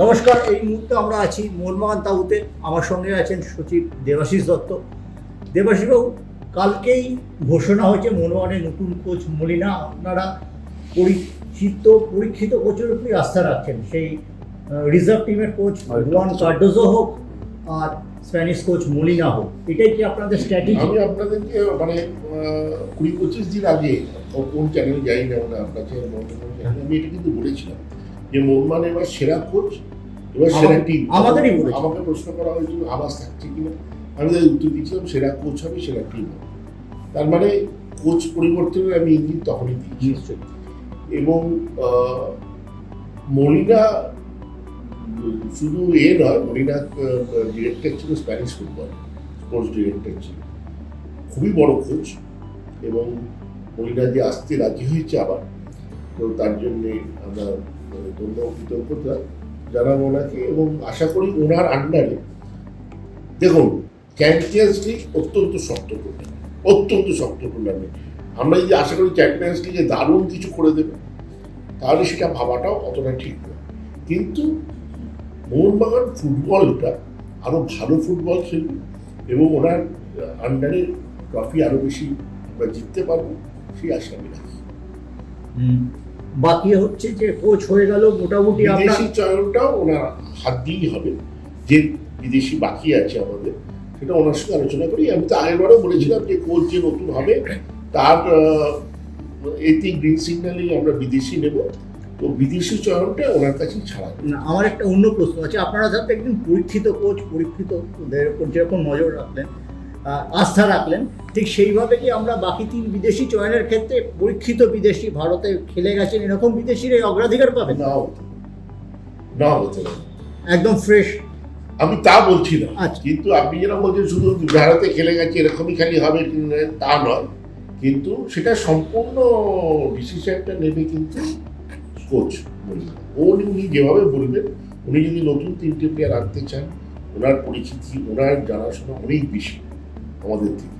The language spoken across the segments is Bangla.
নমস্কার এই মুহূর্তে আমরা আছি মোহনবাগান তাবুতে। আমার সঙ্গে আছেন সচিব দেবাশিস দত্ত। দেবাশিসবাবু কালকেই ঘোষণা হয়েছে মোহনবাগানের নতুন কোচ মলিনা। আপনারা পরিচিত পরীক্ষিত কোচের উপরই আস্থা রাখছেন। সেই রিজার্ভ টিমের কোচ রুয়ান কার্ডোজো হোক আর স্প্যানিশ কোচ মলিনা হোক। এটাই কি আপনাদের স্ট্র্যাটেজি আমি আপনাদেরকে মানে কুড়ি পঁচিশ দিন আগে কোন চ্যানেল যাই না মানে আপনার আমি এটা কিন্তু বলেছিলাম। যে মোহনমান এবার সেরা কোচ এবার সেরা টিম আমাদেরই। আমাকে প্রশ্ন করা হয়েছিল আবাস থাকছে কিনা? আমি তাদের উত্তর দিয়েছিলাম সেরা কোচ হবে সেরা টিম হবে। তার মানে কোচ পরিবর্তনের আমি ইঙ্গিত তখনই দিয়েছি। এবং মলিনা শুধু এ নয় মলিনা ডিরেক্টর ছিল স্প্যানিশ ফুটবল কোচ ডিরেক্টর ছিল। খুবই বড় কোচ এবং মলিনা যে আসতে রাজি হয়েছে আবার তো তার জন্যে আমরা ধন্যবাদ কৃতজ্ঞতা জানাব ওনাকে এবং আশা করি ওনার আন্ডারে দেখুন চ্যাম্পিয়ন্স লিগ অত্যন্ত শক্ত করবে অত্যন্ত শক্ত টুর্নামেন্ট আমরা যদি আশা করি চ্যাম্পিয়ন্স লিগে দারুণ কিছু করে দেবে, তাহলে সেটা ভাবাটাও অতটা ঠিক নয়। কিন্তু মোহনবাগান ফুটবলটা আরও ভালো ফুটবল খেলবে এবং ওনার আন্ডারে ট্রফি আরও বেশি আমরা জিততে পারব, সেই আশা আমি রাখি। হুম। বাকি হচ্ছে যে কোচ হয়ে গেল মোটামুটি বিদেশি চয়নটাও ওনার হাত দিয়েই হবে। যে বিদেশি বাকি আছে আমাদের সেটা ওনার সঙ্গে আলোচনা করি। আমি তো আগেরবারও বলেছিলাম যে কোচ যে নতুন হবে তার এতে গ্রিন সিগন্যালেই আমরা বিদেশি নেব। তো বিদেশি চয়নটা ওনার কাছেই ছাড়া। না, আমার একটা অন্য প্রশ্ন আছে। আপনারা যাতে একদিন পরীক্ষিত কোচ পরীক্ষিত ওদের উপর যেরকম নজর রাখলেন আস্থা রাখলেন। ঠিক সেইভাবে কি আমরা বাকি তিন বিদেশি চয়নের ক্ষেত্রে পরীক্ষিত বিদেশি ভারতে খেলে গেছেন এরকম বিদেশির এই অগ্রাধিকার পাবেন? পারে। নাও হতে একদম ফ্রেশ আমি তা বলছি না। আচ্ছা। কিন্তু আপনি যেটা বলছেন শুধু ভারতে খেলে গেছে এরকমই খালি হবে তা নয়। কিন্তু সেটা সম্পূর্ণ ডিসিশনটা নেবে কিন্তু কোচ ও উনি যেভাবে বলবেন উনি যদি নতুন তিনটে প্লেয়ার আনতে চান ওনার পরিচিতি ওনার জানাশোনা অনেক বেশি। আমাদের থেকে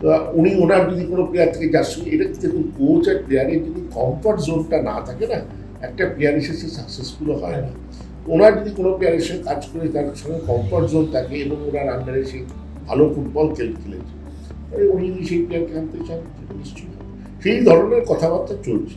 তো উনি ওনার যদি কোনো প্লেয়ার থেকে যার সঙ্গে এটা দেখুন কোচ আর প্লেয়ারের যদি কমফর্ট জোনটা না থাকে না, একটা প্লেয়ার সে সাকসেসফুলও হয় না। ওনার যদি কোনো প্লেয়ারের সঙ্গে কাজ করে তার সঙ্গে কমফর্ট জোন থাকে এবং ওনার আন্ডারে সে ভালো ফুটবল খেল খেলেছে। উনি যদি সেই প্লেয়ারকে আনতে চান? নিশ্চয়ই সেই ধরনের কথাবার্তা চলছে।